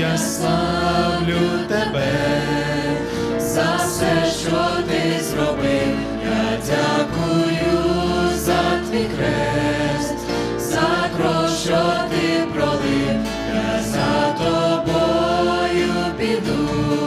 я славлю тебе, за все, що ти зробив, я дякую за твій хрест, за кров, що ти пролив, я за тобою піду.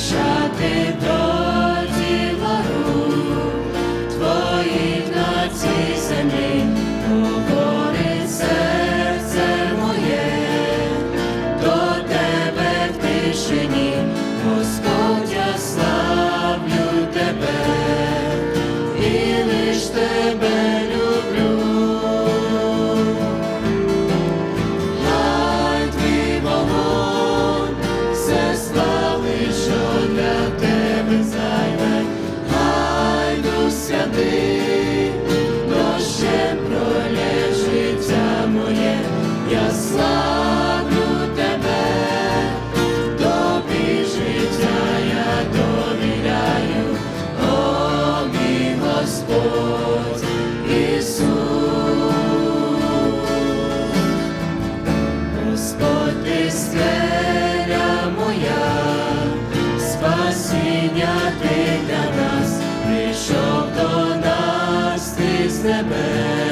поспішати до діла твоїх на цій серце моє, до тебе в Господь я слава. з небес.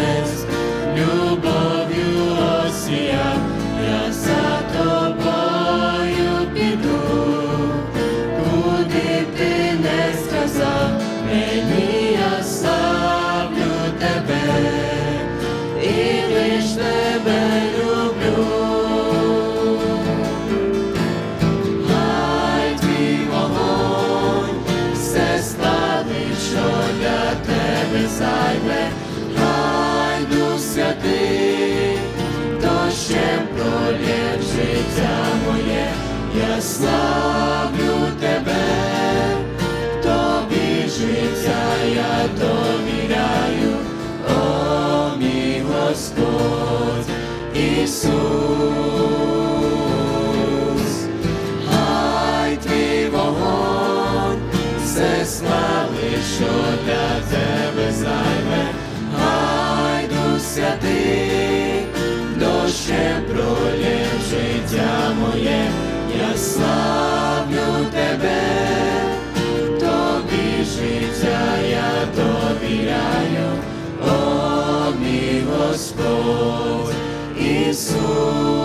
тебе займе, хай дух святий, ще пролєв життя моє, я славлю тебе, тобі життя, я довіряю, о мій Господь Ісус. Господь Ісус.